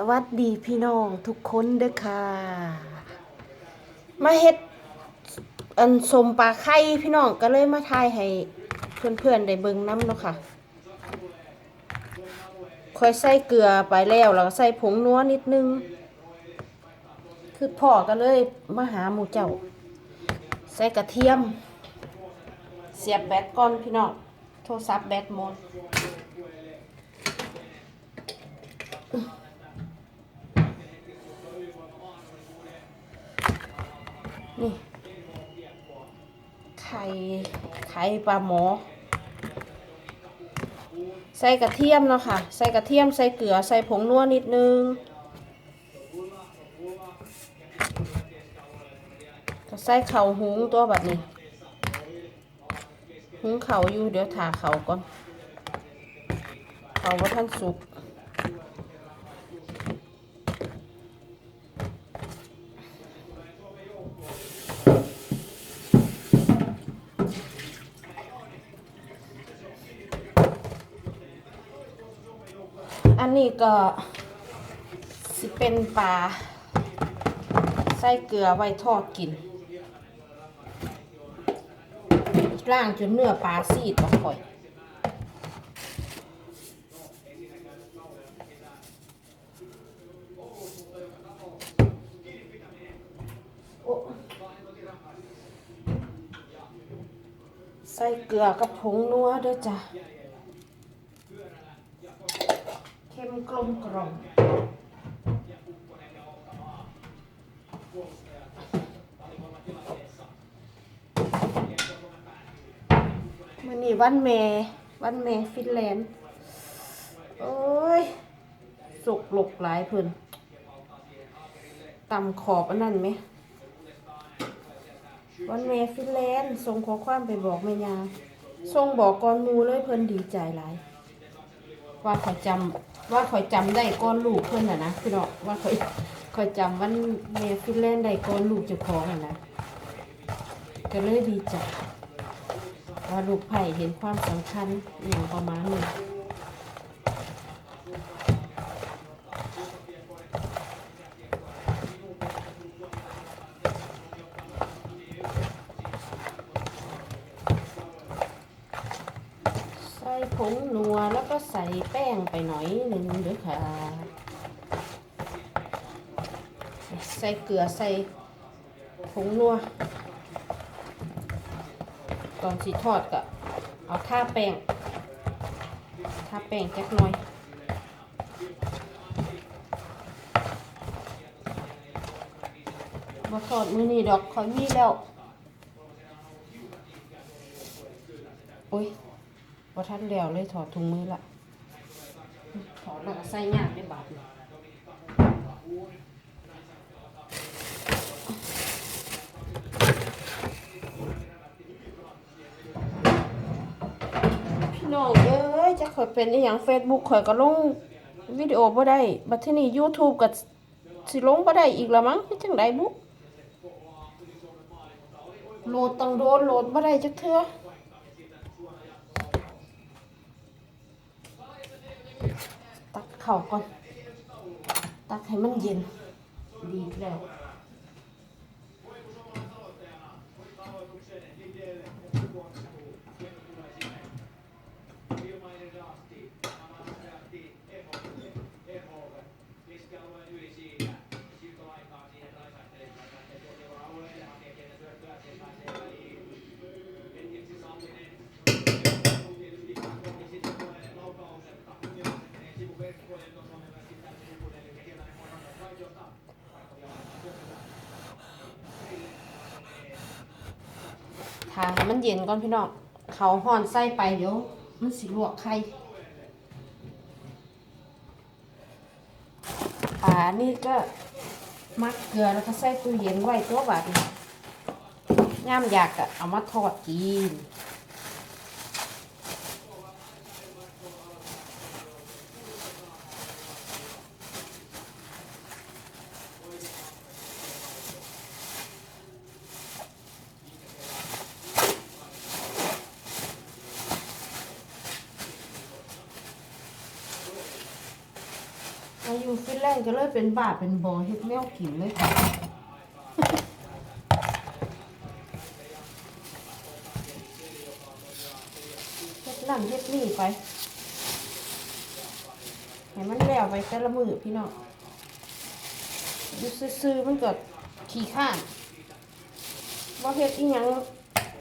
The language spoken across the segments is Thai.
สวัสดีพี่น้องทุกคนเด้อค่ะ มาเฮ็ดอันสมปลาไข่พี่น้องก็เลยมาทายให้เพื่อนๆได้เบิ่งน้ำเนาะค่ะค่อยใส่เกลือไปแล้วแล้วก็ใส่ผงนัวนิดนึง คือพ่อก็เลยมาหาหมูเจ้า ใส่กระเทียม เสียบแบตก่อนพี่น้องโทรศัพท์แบตหมด นี่ ไข่ไข่ปลาหมอ ใส่กระเทียมเนาะค่ะ ใส่กระเทียม ใส่เกลือ ใส่ผงนัวนิดนึง ก็ใส่เข่าหุงตัวแบบนี้หุงเข่าอยู่เดี๋ยวถาเข่าก่อนเข่าว่าท่านสุก อั นี้ก็สิเป็นปลาใส่เกลือไว้ทอดกินล่างจนเนื้อปลาซีดบ่ค่อยโอ้ใส่เกลือกับผงนัวด้วยจ้ะ เข้ม กลมกล่อมมันนี่วันเมวันเมฟินแลนด์ โอ้ย สุกหลกหลายเพิ่นต่ำขอบอันนั้นไหม วันเมฟินแลนด์ส่งข้อความไปบอกแม่ยาส่งบอกก่อนมูเลยเพิ่นดีใจหลาย ว่าคอยจำว่าคอยจำได้ก้อนลูกเพื่อนอะนะพี่น้องว่าคอยคอยจำวันเมฟินแลนได้ก้อนลูกจะพองนะนะก็เลยดีใจว่าลูกไผ่เห็นความสำคัญอย่างประมาณนี้ใส่ ผงนัวแล้วก็ใส่แป้งไปหน่อยหนึ่งเด้วยค่ะ ใส่เกลือใส่ผงนัว ตอนสีทอดก็เอาท่าแป้งท่าแป้งจักหน่อยมาทอดมือนี่ดอกคอยมีแล้ว โอ้ย ว่าท่านแล้วเลยถอดถุงมือละถอดแล้วก็ใส่ยากได้บาทหนึ่งพี่น้องเอ้ยจะข่อยเป็นอหย่างเฟซบุ๊กข่อยก็ลงวิดีโอบ่ได้ บัดทีนี้ YouTube ก็สิลงบ่ได้อีกละมั้งเฮ็ดจังไดบุโหลดต้องโดนโหลดบ่ได้จักเทื่อ เข้าก่อน ตักให้มันเย็น ดีแล้ว ทาให้มันเย็นก่อนพี่น้องเขาห่อนไส้ไปเดี๋ยวมันสิลวกไข่ป่านี่ก็มักเกลือแล้วก็ใส่ตู้เย็นไว้ตัวบาดนี้ย่ามอยากอะเอามาทอดกิน อยู่ฟินแลนด์ก็เลยเป็นบาปเป็นบอเฮ็ดแมวกินเลยค่ะเฮ็ดนั่นเฮ็ดนี่ไปให้มันแล้วไปแต่ละมือพี่น้องอยู่ซื่อๆมันก็ขี้ข้านบ่เฮ็ดอีหยัง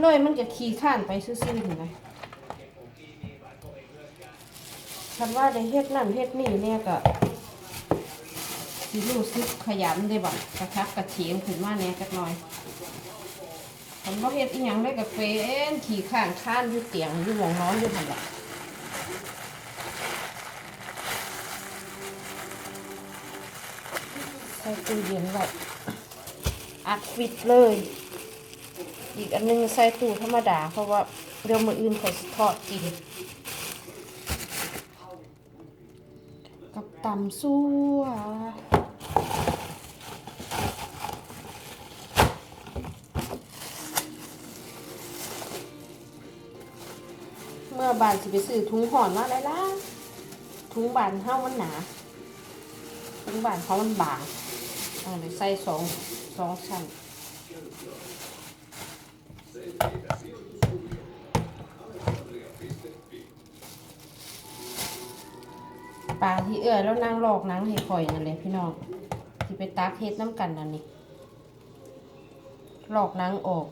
เลยมันก็ขี้ข้านไปซื่อๆนี่นะคำว่าได้เฮ็ดนั่นเฮ็ดนี่เนี่ยก็ สิรู้สึกขยันได้บ่กระชับกระเฉงขึ้นมาแหน่จักหน่อยคันบ่เฮ็ดอีหยังได้ก็เป็นขี้ข้านข้านอยู่เตียงอยู่หมองนอนอยู่หั่นล่ะใส่ตู้เย็นไว้อัดฟิตเลย อีกอันหนึงใส่ตู้ธรรมดา เพราะว่าเดี๋ยวมืออื่นเขาสิทอดกินกับตำซั่ว บานสิไปซื้อถุงห่อนมาได้ล่ะถุงบานเฮ้ามันหนาถุงบานเขามันบางอ่าเดี๋ยวใส่สองสองชั้นปลาที่เอื้อแล้วนางหลอกนางให้ข่อยนั่นเลยพี่น้องที่ไปตักเฮ็ดน้ำกันนั่นนี่หลอกนางออก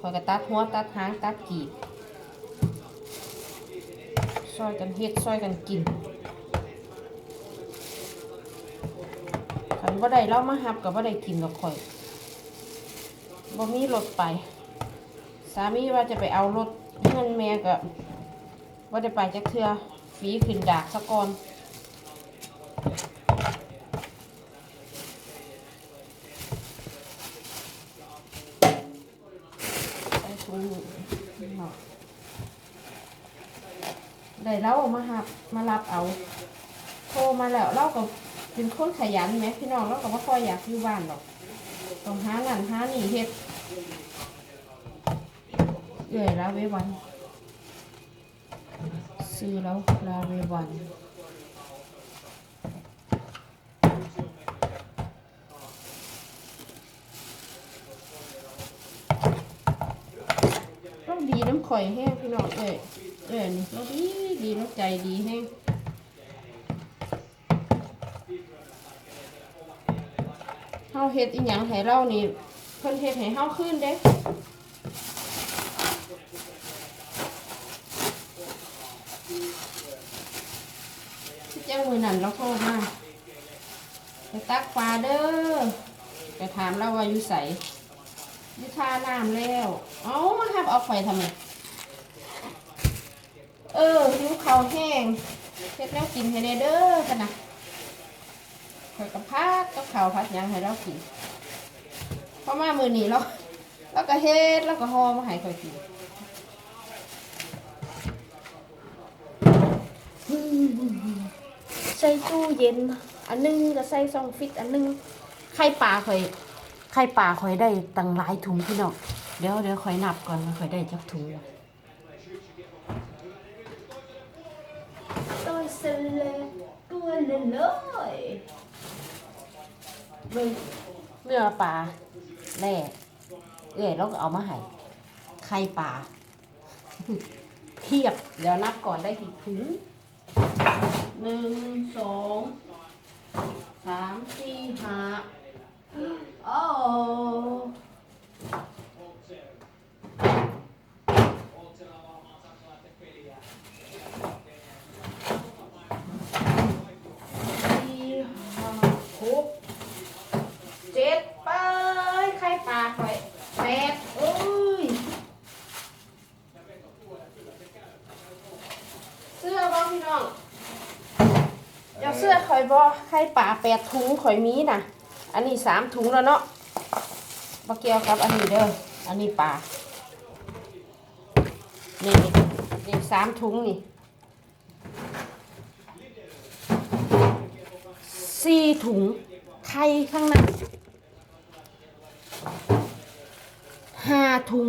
ข่อยก็ตัดหัวตัดหางตัดกีบ อยกันเฮ็ดซอยกันกินขันบ่ได้เล่ามาหับกับบ่ได้กินหรอกข่อยบ่มีรถไป สามีว่าจะไปเอารถเงินแม่ก็บ่ได้ไปจักเทือฝีขึ้นดากซะก่อนใส่ถุงเนาะ ได้เล่ามาหับมารับเอา โทรมาแล้วเราก็เป็นคนขยันไหมพี่น้องเราก็บ่าค่อยอยากอยู่บ้านหรอกต้องหางานหานี่เฮ็ดเอื่อยลาเววันซื้อแล้วลาเววันต้องดีน้ำข่อยแห้งพี่น้องเอ้ย เอ้ยนี่เราดีดีน้ำใจดีแห้งเฮาเฮ็ดอีหยังให้เรานี่เพิ่นเฮ็ดให้เฮาคืนเด้ที่จังมือนั่นเราโทรมาไปตักปลาเด้อไปถามเราว่าอยู่ไสอยู่ท่าน้ำแล้ว เอามาครับเอาไฟทำไม เออหิวข้าวแห้งเฮ็ดแนวกินให้แน่เด้อกันนะข่อยกับพัดกับข้าวพัดหยังให้เรากินพอมามือนี้เราเราก็เฮ็ดแล้วก็ห่อมาให้ข่อยกินใส่ตู้เย็น อันหนึงก็ใส่ซองฟิต อันหนึงไข่ปลาข่อยไข่ปลาข่อยได้ตั้งหลายถุงพี่น้องเดี๋ยวเดี๋ยวข่อยนับก่อนว่าข่อยได้จักถุง เลตัวเลยเลยเบิ่งเนื้อปลาแร่เอ้ยเราก็เอามาให้ไข่ปลาเทียบเดี๋ยวนับก่อนได้กี่ถุงหนึ่งสองสามสี่ห้าโอ้สี่ห้าหกเจ็ดไปไข่ปลาข่อย แปดเอ้ย เสื้อบ่พี่น้องเดี๋ยวเสื้อข่อยบ่ไข่ป่าแปดถุงข่อยมีน่ะ อันนี้สามถุงแล้วเนาะบ่เกี่ยวกับอันนี้เด้อ อันนี้ป่า นี่นี่สามถุงนี่สี่ถุงไข่ข้างในาถุง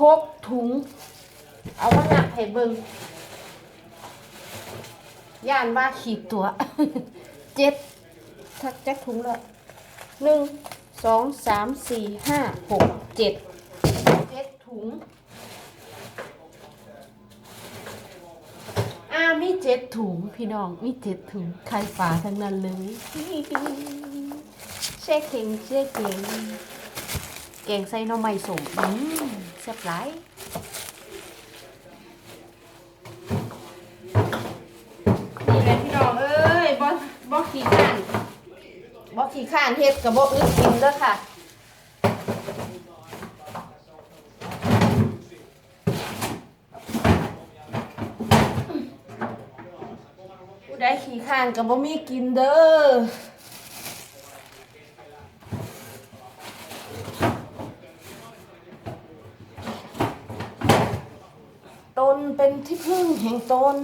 หกถุง เอามาหนักให้เบิงย่านว่าขีดตัวเจ็ดทักแจ็คถุงละหนึ่งสองสามสี่ห้าหกเจ็ดเจ็ดถุงอ่ามีเจ็ดถุงพี่น้องมีเจ็ดถุงไข่ฝาทั้งนั้นเลย เช่เก่งเช่เก่งเก่งใส่น้อไม้สมอืมแซ่บหลายนี่แหละพี่น้องเอ้ยบ่บ่ขี้ข้านบ่ขี้ข้านเฮ็ดกับบ่อึดกินเด้อค่ะผู้ใดขี้ข้านกับบ่มีกินเด้อ เป็นที่พึ่งแห่งตน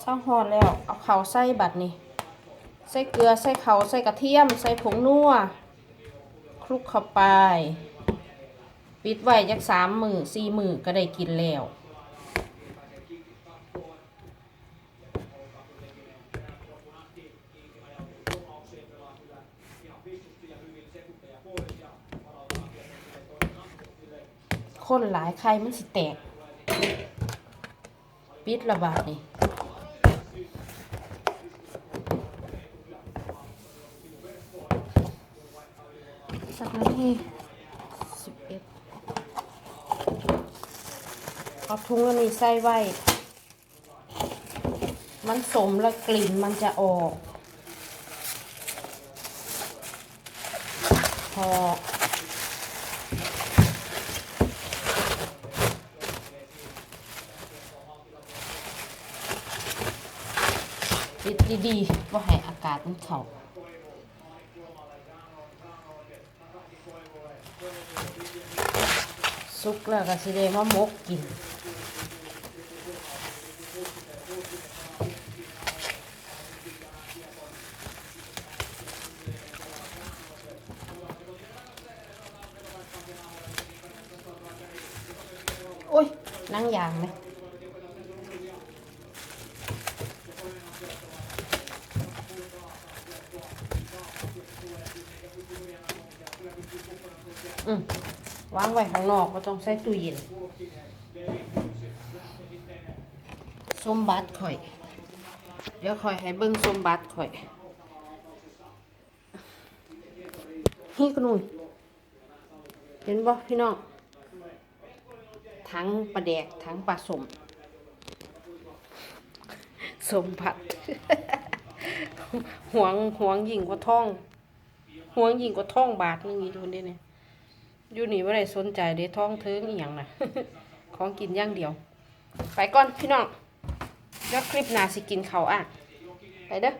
เศร้างหอดแล้ว เอาเขาใส่บัดนี่ใส่เกลือ ใส่เขาใส่กระเทียม ใส่ผงนัว คลุกเข้าไป ปิดไว้จักสามมือสี่มือก็ได้กินแล้ว คนหลายใครมันสิแตก ปิดระบาดนี่สักนาทีสิบเอ็ดเอาทุงอันนี้ใส่ไว้ มันสมแล้วกลิ่นมันจะออกพอ ปิ ดดีๆว่าให้อากาศมันเข้าสุกแล้วก็สิได้มามกกินโอ้ยนั่งยางเลย อืมวางไว้ข้างนอกก็ต้องใส่ตู้เย็นส้มบัตข่อย เดี๋ยวข่อยให้เบิ้งส้มบัตข่อยนี่กระนุนเห็นบ่พี่น้องทั้งปลาแดกทั้งปลาสม สมผัดหวงหวงยิงกว่าท่องหวงยิงกว่าท่องบาทนึงอีกคนเดียวเนี่ย อยู่นี่ว่ได้สนใจเด้ท้องเทิงอีหยังนะของกินอย่างเดียว ไปก่อนพี่น้องแล้วคลิปหน้าสิกินเขาอะ ไปเด้อ